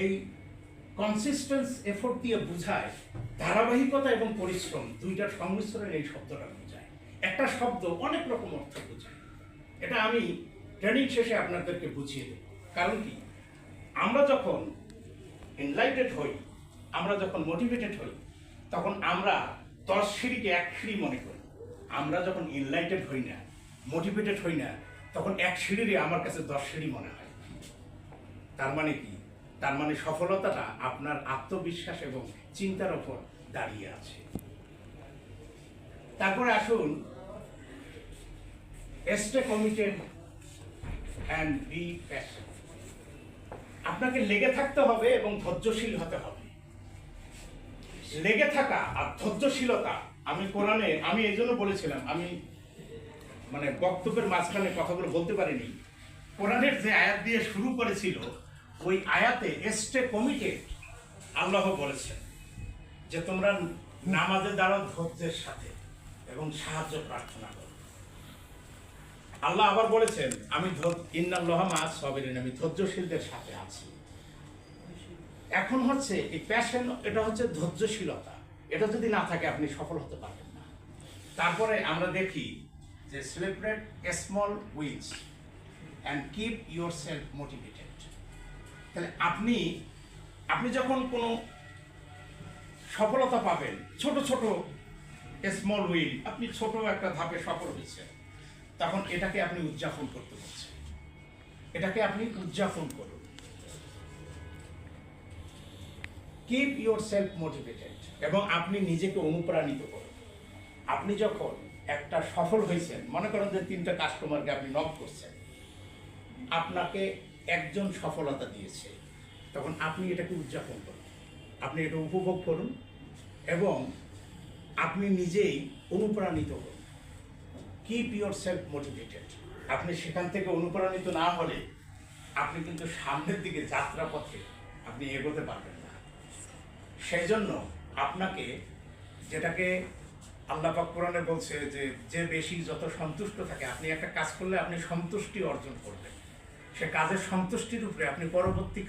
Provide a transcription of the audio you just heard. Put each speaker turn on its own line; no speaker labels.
এই consistence effort দিয়ে বোঝায় ধারাবাহিকতা এবং পরিশ্রম দুইটার সংমিশ্রণের এই শব্দটা বোঝায়। একটা শব্দ অনেক রকম অর্থ বোঝায়। এটা আমি ট্রেনিং শেষে আপনাদেরকে বুঝিয়ে দেব। কারণ কি? আমরা যখন এনলাইটেড হই, আমরা যখন মোটিভেটেড হই, তখন আমরা দশ সিঁড়িকে এক সিঁড়ি মনে করি। আমরা যখন এনলাইটেড হই না মোটিভেটেড হই না, তখন এক সিঁড়িরই আমার কাছে দশ সিঁড়ি মনে হয়। তার মানে কি? তার মানে সফলতাটা আপনার আত্মবিশ্বাস এবং চিন্তার ওপর দাঁড়িয়ে আছে। তারপরে আসুন স্টে কমিটেড অ্যান্ড বি আপনাকে লেগে থাকতে হবে এবং ধৈর্যশীল হতে হবে। লেগে থাকা আর ধৈর্যশীলতা, আমি কোরআনে, আমি এই জন্য বলেছিলাম, আমি মানে বক্তব্যের মাঝখানে কথাগুলো বলতে পারিনি। কোরআনের যে আয়াত দিয়ে শুরু করেছিল ওই আয়াতে এস্টে কমিটেড আল্লাহ বলেছেন যে তোমরা নামাজে দাঁড়াও ধৈর্যের সাথে এবং সাহায্য প্রার্থনা করো। আল্লাহ আবার বলেছেন, আমি ইন্নাল্লাহ মা সবেরিন, আমি ধৈর্যশীলদের সাথে আছি। এখন হচ্ছে এই প্যাশন এটা হচ্ছে ধৈর্যশীলতা। এটা যদি না থাকে, আপনি সফল হতে পারবেন না। তারপরে আমরা দেখি যে celebrate small wins and keep yourself motivated তাহলে আপনি আপনি যখন কোনো সফলতা পাবেন, ছোট ছোট স্মল উইন আপনি ছোট একটা ধাপে সফল হয়েছেন, তখন এটাকে আপনি উদযাপন করতে পারছেন। এটাকে আপনি উদযাপন করুন। কিপ ইউর সেলফ মোটিভেটেড এবং আপনি নিজেকে অনুপ্রাণিত করুন। আপনি যখন একটা সফল হয়েছেন, মনে করেন যে তিনটা কাস্টমারকে আপনি নক করছেন, আপনাকে একজন সফলতা দিয়েছে। তখন আপনি এটাকে উদযাপন করুন। আপনি এটা উপভোগ করুন এবং আপনি নিজেই অনুপ্রাণিত হন কিপ ইউর সেলফ মোটিভেটেড আপনি সেখান থেকে অনুপ্রাণিত না হলে আপনি কিন্তু সামনের দিকে যাত্রা পথে আপনি এগোতে পারবেন না। সেই জন্য আপনাকে যেটাকে আল্লাহ পাক কোরআনে বলছে যে যে বেশি যত সন্তুষ্ট থাকে, আপনি একটা কাজ করলে আপনি সন্তুষ্টি অর্জন করবেন। সে কাজের সন্তুষ্টির উপরে আপনি পরবর্তী